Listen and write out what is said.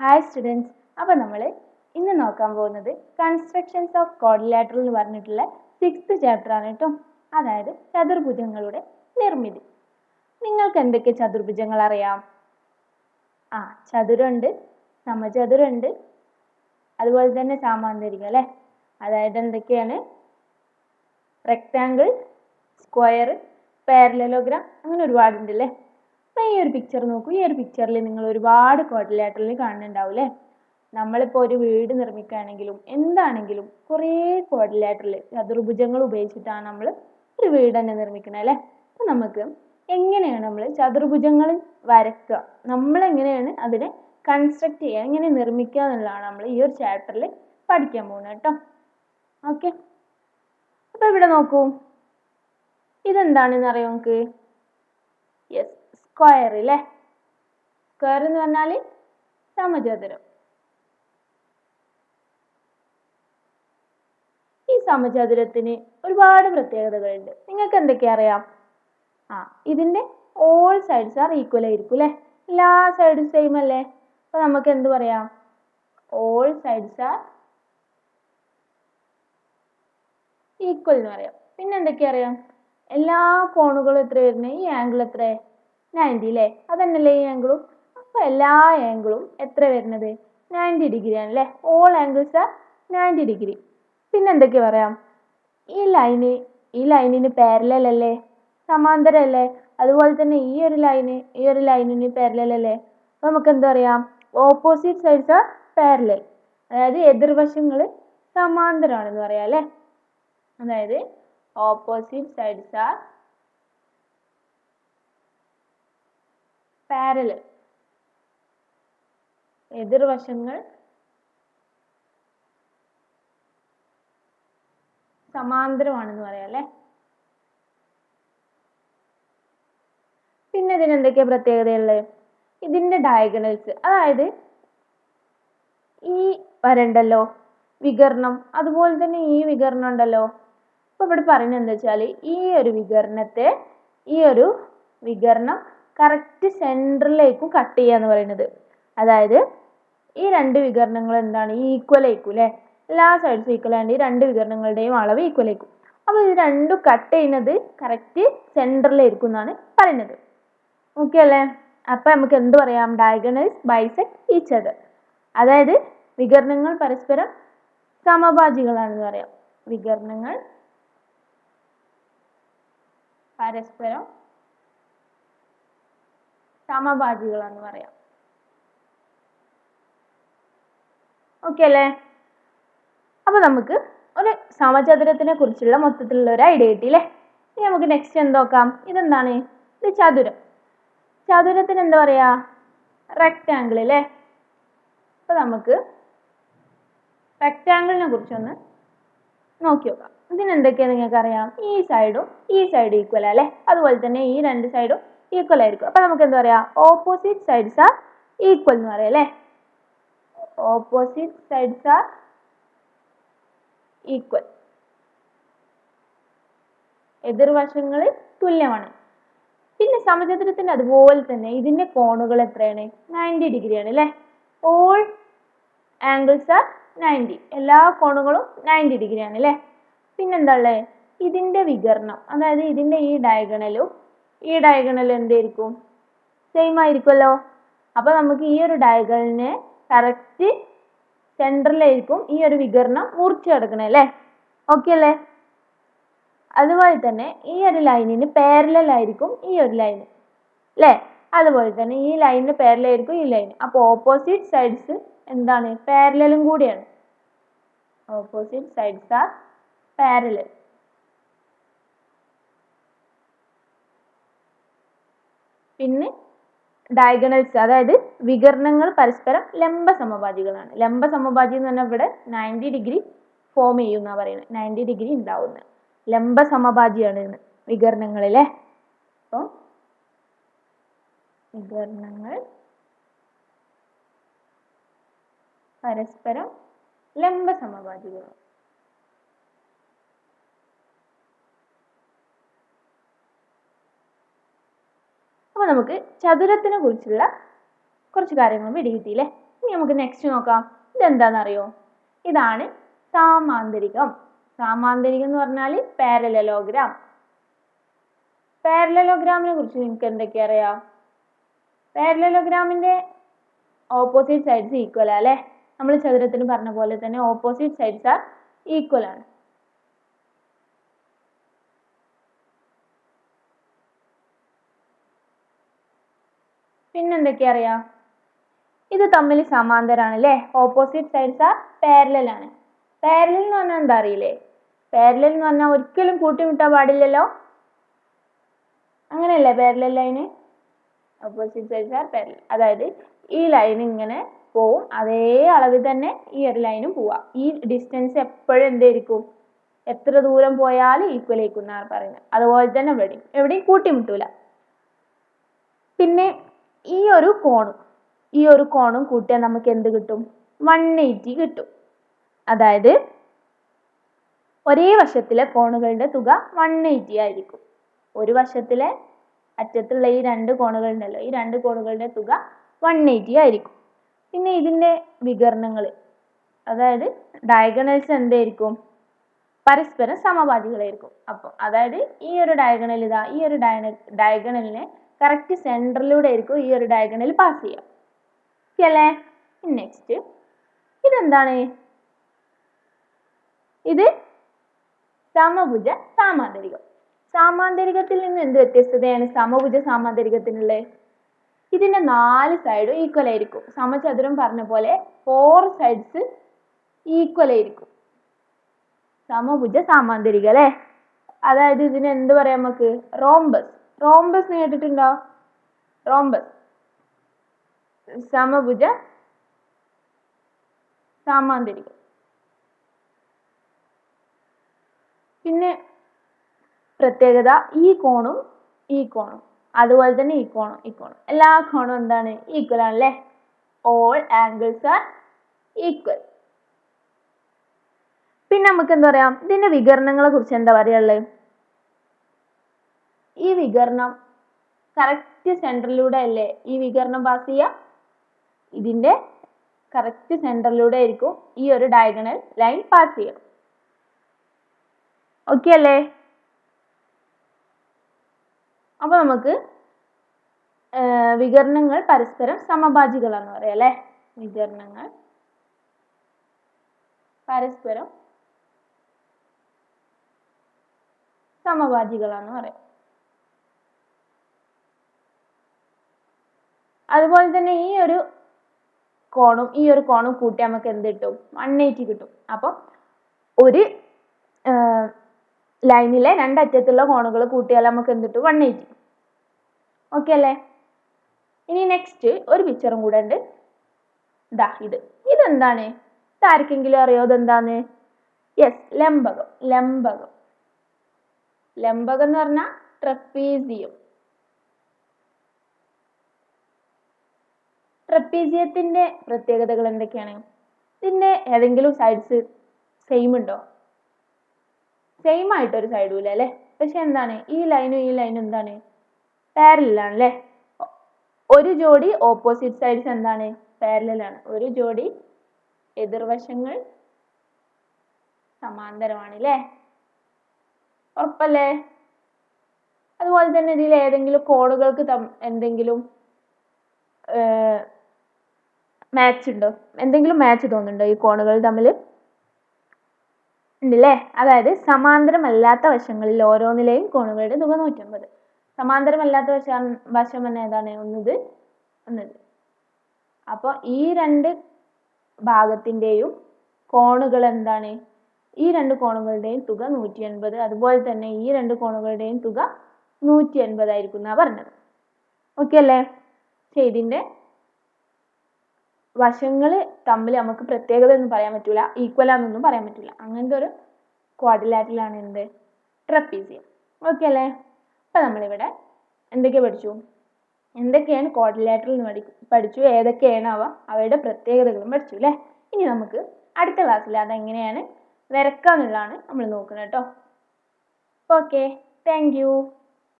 Hi students അപ്പോൾ നമ്മൾ ഇന്ന് നോക്കാൻ പോകുന്നത് കൺസ്ട്രക്ഷൻസ് ഓഫ് കോഡിലാറ്ററൽ എന്ന് പറഞ്ഞിട്ടുള്ള സിക്സ്ത് ചാപ്റ്റർ ആണ് കേട്ടോ അതായത് ചതുർഭുജങ്ങളുടെ നിർമ്മിതി. നിങ്ങൾക്ക് എന്തൊക്കെ ചതുർഭുജങ്ങൾ അറിയാം? ആ ചതുരുണ്ട് സമചതുരുണ്ട് അതുപോലെ തന്നെ സാമാന്തരികം അല്ലേ? അതായത് എന്തൊക്കെയാണ്? റെക്റ്റാങ്കിൾ സ്ക്വയർ പാരലലോഗ്രാം അങ്ങനെ ഒരുപാടുണ്ട് അല്ലേ? അപ്പോൾ ഈ ഒരു പിക്ചർ നോക്കൂ. ഈ ഒരു പിക്ചറിൽ നിങ്ങൾ ഒരുപാട് ക്വാഡ്രിലാറ്ററൽ കാണുന്നുണ്ടാവില്ലേ നമ്മളിപ്പോൾ ഒരു വീട് നിർമ്മിക്കുകയാണെങ്കിലും എന്താണെങ്കിലും കുറേ ക്വാഡ്രിലാറ്ററൽ ചതുർഭുജങ്ങൾ ഉപയോഗിച്ചിട്ടാണ് നമ്മൾ ഒരു വീട് തന്നെ നിർമ്മിക്കുന്നത് അല്ലേ അപ്പോൾ നമുക്ക് എങ്ങനെയാണ് നമ്മൾ ചതുർഭുജങ്ങൾ വരയ്ക്കുക നമ്മൾ എങ്ങനെയാണ് അതിനെ കൺസ്ട്രക്ട് ചെയ്യുക? എങ്ങനെ നിർമ്മിക്കുക എന്നുള്ളതാണ് നമ്മൾ ഈ ഒരു ചാപ്റ്ററിൽ പഠിക്കാൻ പോകുന്നത് കേട്ടോ. ഓക്കെ അപ്പോൾ ഇവിടെ നോക്കൂ. ഇതെന്താണെന്ന് അറിയാം നമുക്ക് യെസ് സ്ക്വയർ അല്ലേ സ്ക്വയർ എന്ന് പറഞ്ഞാൽ സമചതുരം. ഈ സമചതുരത്തിന് ഒരുപാട് പ്രത്യേകതകളുണ്ട്. നിങ്ങൾക്ക് എന്തൊക്കെ അറിയാം? ആ ഇതിന്റെ ഓൾ സൈഡ്സ് ആർ ഈക്വൽ ആയിരിക്കും അല്ലേ? എല്ലാ സൈഡും സെയിം അല്ലേ? അപ്പോൾ നമുക്ക് എന്ത് പറയാം? ഓൾ സൈഡ്സ് ആർ ഈക്വൽ എന്ന് പറയാം. പിന്നെ എന്തൊക്കെ അറിയാം? എല്ലാ കോണുകളും എത്ര വരുന്നത്? ഈ ആംഗിൾ എത്ര നയന്റി അല്ലേ അതന്നെയല്ലേ ഈ ആംഗിളും അപ്പോൾ എല്ലാ ആംഗിളും എത്ര വരുന്നത്? നയന്റി ഡിഗ്രി ആണല്ലേ? All angles are ninety degree പിന്നെ എന്തൊക്കെ പറയാം? ഈ ലൈന് ഈ ലൈനിന് പാരലൽ അല്ലേ? സമാന്തരമല്ലേ അതുപോലെ തന്നെ ഈ ഒരു ലൈന് ഈ ഒരു ലൈനിന് പാരലൽ അല്ലേ? അപ്പോൾ നമുക്ക് എന്താ പറയാം? ഓപ്പോസിറ്റ് സൈഡ്സ് ആർ പാരലൽ അതായത് എതിർവശങ്ങൾ സമാന്തരമാണെന്ന് പറയാം അല്ലേ? അതായത് ഓപ്പോസിറ്റ് സൈഡ്സ് ആർ പാരലൽ എതിർവശങ്ങൾ സമാന്തരമാണെന്ന് പറയാം അല്ലേ? പിന്നെ ഇതിന് എന്തൊക്കെയാ പ്രത്യേകതയുള്ളത്? ഇതിന്റെ ഡയഗണൽസ് അതായത് ഈ വരണ്ടല്ലോ വികരണം അതുപോലെ തന്നെ ഈ വികരണം ഉണ്ടല്ലോ. ഇപ്പൊ ഇവിടെ പറയുന്നത് എന്താ വെച്ചാൽ ഈ ഒരു വികരണത്തെ ഈ ഒരു വികരണം കറക്റ്റ് സെന്ററിലേക്കും കട്ട് ചെയ്യുക എന്ന് പറയുന്നത്. അതായത് ഈ രണ്ട് വികരണങ്ങൾ എന്താണ്? ഈക്വൽ ആയിരിക്കും അല്ലേ? എല്ലാ സൈഡ്സും ഈക്വൽ ആയതുകൊണ്ട് ഈ രണ്ട് വികരണങ്ങളുടെയും അളവ് ഈക്വൽ ആയിരിക്കും. അപ്പോൾ ഇത് രണ്ടും കട്ട് ചെയ്യുന്നത് കറക്റ്റ് സെന്ററിലായിരിക്കും എന്നാണ് പറയുന്നത്. ഓക്കെ അല്ലേ? അപ്പം നമുക്ക് എന്ത് പറയാം? ഡയഗണൈസ് ബൈസെക്ട് ഈച്ച് അതർ അതായത് വികരണങ്ങൾ പരസ്പരം സമഭാജികളാണെന്ന് പറയാം. വികരണങ്ങൾ പരസ്പരം സമഭാജികളാന്ന് പറയാം. ഓക്കെ അല്ലേ? അപ്പൊ നമുക്ക് ഒരു സമചതുരത്തിനെ കുറിച്ചുള്ള മൊത്തത്തിലുള്ള ഒരു ഐഡിയ കിട്ടി അല്ലേ ഇനി നമുക്ക് നെക്സ്റ്റ് എന്ത് നോക്കാം? ഇതെന്താണ്? ഇത് ചതുരം. ചതുരത്തിന് എന്താ പറയാ? റെക്റ്റാങ്കിൾ അല്ലേ? അപ്പൊ നമുക്ക് റെക്റ്റാങ്കിളിനെ കുറിച്ചൊന്ന് നോക്കി നോക്കാം. ഇതിന് എന്തൊക്കെയാ നിങ്ങൾക്ക് അറിയാം ഈ സൈഡും ഈ സൈഡും ഈക്വൽ അല്ലേ? അതുപോലെ തന്നെ ഈ രണ്ട് സൈഡും ഈക്വൽ ആയിരിക്കും. അപ്പൊ നമുക്ക് എന്താ പറയാ? ഓപ്പോസിറ്റ് സൈഡ്സ് ആർ ഈക്വൽ എന്ന് പറയാം അല്ലേ? ഓപ്പോസിറ്റ് സൈഡ്സ് ആർ ഈക്വൽ എതിർവശങ്ങൾ തുല്യമാണ്. പിന്നെ സമചതുരത്തിന്റെ അതുപോലെ തന്നെ ഇതിന്റെ കോണുകൾ എത്രയാണ്? നയന്റി ഡിഗ്രി ആണ് അല്ലേ? ഓൾ ആംഗിൾസ് ആർ നയന്റി എല്ലാ കോണുകളും നയന്റി ഡിഗ്രി ആണ് അല്ലേ? പിന്നെന്താ ഉള്ളത് ഇതിന്റെ വികരണം അതായത് ഇതിന്റെ ഈ ഡയഗണലും ഈ ഡയഗണൽ എന്തായിരിക്കും? സെയിം ആയിരിക്കുമല്ലോ. അപ്പൊ നമുക്ക് ഈ ഒരു ഡയഗണലിനെ കറക്റ്റ് സെന്ററിലായിരിക്കും ഈ ഒരു വികരണം മുറിച്ച് കിടക്കണേ അല്ലേ? ഓക്കെ അല്ലേ? അതുപോലെ തന്നെ ഈ ഒരു ലൈനിന് പേരലായിരിക്കും ഈ ഒരു ലൈൻ അല്ലേ? അതുപോലെ തന്നെ ഈ ലൈനിന് പേരലായിരിക്കും ഈ ലൈൻ അപ്പോൾ ഓപ്പോസിറ്റ് സൈഡ്സ് എന്താണ്? പേരലും കൂടിയാണ്. ഓപ്പോസിറ്റ് സൈഡ്സ് ആർ പാരലൽ പിന്നെ ഡയഗണൽസ് അതായത് വികരണങ്ങൾ പരസ്പരം ലംബ സമഭാജികളാണ് ലംബ സമഭാജി എന്ന് പറഞ്ഞാൽ ഇവിടെ നയന്റി ഡിഗ്രി ഫോം ചെയ്യുന്ന പറയുന്നത്. നയന്റി ഡിഗ്രി ഉണ്ടാവുന്നത് ലംബ സമഭാജിയാണ് വികരണങ്ങളിലെ അപ്പോൾ വികരണങ്ങൾ പരസ്പരം ലംബ സമഭാജികളാണ് അപ്പോൾ നമുക്ക് ചതുരത്തിനെ കുറിച്ചുള്ള കുറച്ച് കാര്യങ്ങൾ പിടികിട്ടിയില്ലേ ഇനി നമുക്ക് നെക്സ്റ്റ് നോക്കാം. ഇതെന്താണെന്നറിയോ ഇതാണ് സാമാന്തരികം. സാമാന്തരികം എന്ന് പറഞ്ഞാൽ പാരലലോഗ്രാം പാരലലോഗ്രാമിനെ കുറിച്ച് നിങ്ങൾക്ക് എന്തൊക്കെ അറിയാം? പാരലലോഗ്രാമിന്റെ ഓപ്പോസിറ്റ് സൈഡ്സ് ഈക്വൽ അല്ലേ? നമ്മൾ ചതുരത്തിന് പറഞ്ഞ പോലെ തന്നെ ഓപ്പോസിറ്റ് സൈഡ്സ് ആർ ഈക്വൽ ആണ്. പിന്നെന്തൊക്കെയാ അറിയാം? ഇത് തമ്മിൽ സമാന്തരാണ് അല്ലേ ഓപ്പോസിറ്റ് സൈഡ്സ് ആർ പാരലൽ ആണ്. പാരലൽ എന്ന് പറഞ്ഞാൽ എന്താ അറിയില്ലേ? പാരലൽ എന്ന് പറഞ്ഞാൽ ഒരിക്കലും കൂട്ടിമുട്ടാൻ പാടില്ലല്ലോ. അങ്ങനെയല്ലേ parallel line opposite sides are parallel അതായത് ഈ ലൈൻ ഇങ്ങനെ പോവും. അതേ അളവിൽ തന്നെ ഈ ഒരു ലൈനും പോവാ. ഈ ഡിസ്റ്റൻസ് എപ്പോഴും എന്തായിരിക്കും എത്ര ദൂരം പോയാലും ഈക്വൽ ആയിരിക്കും എന്നാണ് പറയുന്നത്. അതുപോലെ തന്നെ എവിടെയും എവിടെയും കൂട്ടിമുട്ടൂല. പിന്നെ ഈ ഒരു കോണും ഈ ഒരു കോണും കൂട്ടിയാൽ നമുക്ക് എന്ത് കിട്ടും? വൺ എയ്റ്റി കിട്ടും. അതായത് ഒരേ വശത്തിലെ കോണുകളുടെ തുക വൺ എയ്റ്റി ആയിരിക്കും. ഒരു വശത്തിലെ അറ്റത്തുള്ള ഈ രണ്ട് കോണുകളുണ്ടല്ലോ ഈ രണ്ട് കോണുകളുടെ തുക വൺ എയ്റ്റി ആയിരിക്കും. പിന്നെ ഇതിന്റെ വികരണങ്ങൾ അതായത് ഡയഗണൽസ് എന്തായിരിക്കും? പരസ്പരം സമപാതികളായിരിക്കും അപ്പോൾ അതായത് ഈ ഒരു ഡയഗണൽ ഇതാ ഈ ഒരു ഡയഗണലിനെ കറക്റ്റ് സെന്ററിലൂടെ ആയിരിക്കും ഈ ഒരു ഡയഗണൽ പാസ് ചെയ്യുക. ഓക്കെ അല്ലേ? നെക്സ്റ്റ് ഇതെന്താണ്? ഇത് സമഭുജ സാമാന്തരികം. സാമാന്തരികത്തിൽ നിന്ന് എന്ത് വ്യത്യസ്തതയാണ് സമഭുജ സാമാന്തരികത്തിനുള്ളത്? ഇതിന്റെ നാല് സൈഡും ഈക്വൽ ആയിരിക്കും. സമചതുരം പറഞ്ഞ പോലെ ഫോർ സൈഡ്സ് ഈക്വൽ ആയിരിക്കും. സമഭുജ സാമാന്തരിക അല്ലേ? അതായത് ഇതിന് എന്ത് പറയാം നമുക്ക്? റോംബസ് റോംബസ് കേട്ടിട്ടുണ്ടോ? റോംബസ്. സമഭുജ സാമാന്തരികം. പിന്നെ പ്രത്യേകത ഈ കോണും ഈ കോണും. അതുപോലെ തന്നെ ഈ കോണും ഈ കോണും. എല്ലാ കോണും എന്താണ്? ഈക്വൽ ആണല്ലേ? ഓൾ ആംഗിൾസ് ആർ ഈക്വൽ പിന്നെ നമുക്ക് എന്താ പറയാ? ഇതിന്റെ വികരണങ്ങളെ കുറിച്ച് എന്താ പറയാനുള്ളത്? ഈ വികരണം കറക്റ്റ് സെന്ററിലൂടെ അല്ലേ ഈ വികരണം പാസ് ചെയ്യുക ഇതിന്റെ കറക്റ്റ് സെന്ററിലൂടെ ആയിരിക്കും ഈ ഒരു ഡയഗണൽ ലൈൻ പാസ് ചെയ്യുക ഓക്കെ അല്ലേ? അപ്പൊ നമുക്ക് വികരണങ്ങൾ പരസ്പരം സമഭാജികളാന്ന് പറയാം അല്ലേ? വികരണങ്ങൾ പരസ്പരം സമഭാജികളാന്ന് പറയാം. അതുപോലെ തന്നെ ഈ ഒരു കോണും ഈ ഒരു കോണും കൂട്ടി നമുക്ക് എന്ത് കിട്ടും? വൺ എയ്റ്റി കിട്ടും. അപ്പം ഒരു ലൈനിലെ രണ്ടറ്റത്തുള്ള കോണുകൾ കൂട്ടിയാൽ നമുക്ക് എന്ത് കിട്ടും? വൺ എയ്റ്റി ഓക്കെ അല്ലേ? ഇനി നെക്സ്റ്റ് ഒരു പിക്ചറും കൂടെ ഉണ്ട്. ഇതാ ഇത്. ഇതെന്താണ്? ഇതാർക്കെങ്കിലും അറിയോ? ഇതെന്താന്ന് യെസ് ലംബകം. ലംബകം. ലംബകം എന്ന് പറഞ്ഞാൽ ട്രപ്പീസിയം. ട്രപ്പീസിയത്തിന്റെ പ്രത്യേകതകൾ എന്തൊക്കെയാണ്? ഇതിന്റെ ഏതെങ്കിലും സൈഡ്സ് സെയിം ഉണ്ടോ? സെയിം ആയിട്ട് ഒരു സൈഡും ഇല്ല അല്ലേ? പക്ഷെ എന്താണ്? ഈ ലൈനും ഈ ലൈനും എന്താണ്? പാരലൽ ആണ് അല്ലേ? ഒരു ജോഡി ഓപ്പോസിറ്റ് സൈഡ്സ് എന്താണ്? പാരലൽ ആണ്. ഒരു ജോഡി എതിർവശങ്ങൾ സമാന്തരമാണ് അല്ലേ? ഉറപ്പല്ലേ? അതുപോലെ തന്നെ ഇതിൽ ഏതെങ്കിലും കോണുകൾക്ക് എന്തെങ്കിലും മാച്ച് ഉണ്ടോ? എന്തെങ്കിലും മാച്ച് തോന്നുന്നുണ്ടോ ഈ കോണുകൾ തമ്മിൽ? ഉണ്ടല്ലേ? അതായത് സമാന്തരമല്ലാത്ത വശങ്ങളിൽ ഓരോന്നിലെയും കോണുകളുടെ തുക നൂറ്റമ്പത്. സമാന്തരമല്ലാത്ത വശം വശം തന്നെ ഏതാണ്? ഒന്നത് ഒന്നത്. അപ്പോൾ ഈ രണ്ട് ഭാഗത്തിന്റെയും കോണുകൾ എന്താണ്? ഈ രണ്ട് കോണുകളുടെയും തുക നൂറ്റി അൻപത് അതുപോലെ തന്നെ ഈ രണ്ട് കോണുകളുടെയും തുക നൂറ്റി അൻപതായിരിക്കും എന്നാണ് പറഞ്ഞത്. ഓക്കെ അല്ലേ? ഇതിന്റെ വശങ്ങൾ തമ്മിൽ നമുക്ക് പ്രത്യേകത ഒന്നും പറയാൻ പറ്റില്ല ഈക്വൽ ആണെന്നൊന്നും പറയാൻ പറ്റില്ല അങ്ങനത്തെ ഒരു ആണ് എന്ത്? ട്രപ്പീസിയം ഓക്കെ അല്ലേ? അപ്പം നമ്മളിവിടെ എന്തൊക്കെ പഠിച്ചു? എന്തൊക്കെയാണ് quadrilateral എന്ന് പഠി പഠിച്ചു? ഏതൊക്കെയാണ് അവ? അവയുടെ പ്രത്യേകതകളും പഠിച്ചു അല്ലേ? ഇനി നമുക്ക് അടുത്ത ക്ലാസ്സിൽ അതെങ്ങനെയാണ് വരക്കുക എന്നുള്ളതാണ് നമ്മൾ നോക്കുന്നത് കേട്ടോ. Okay thank you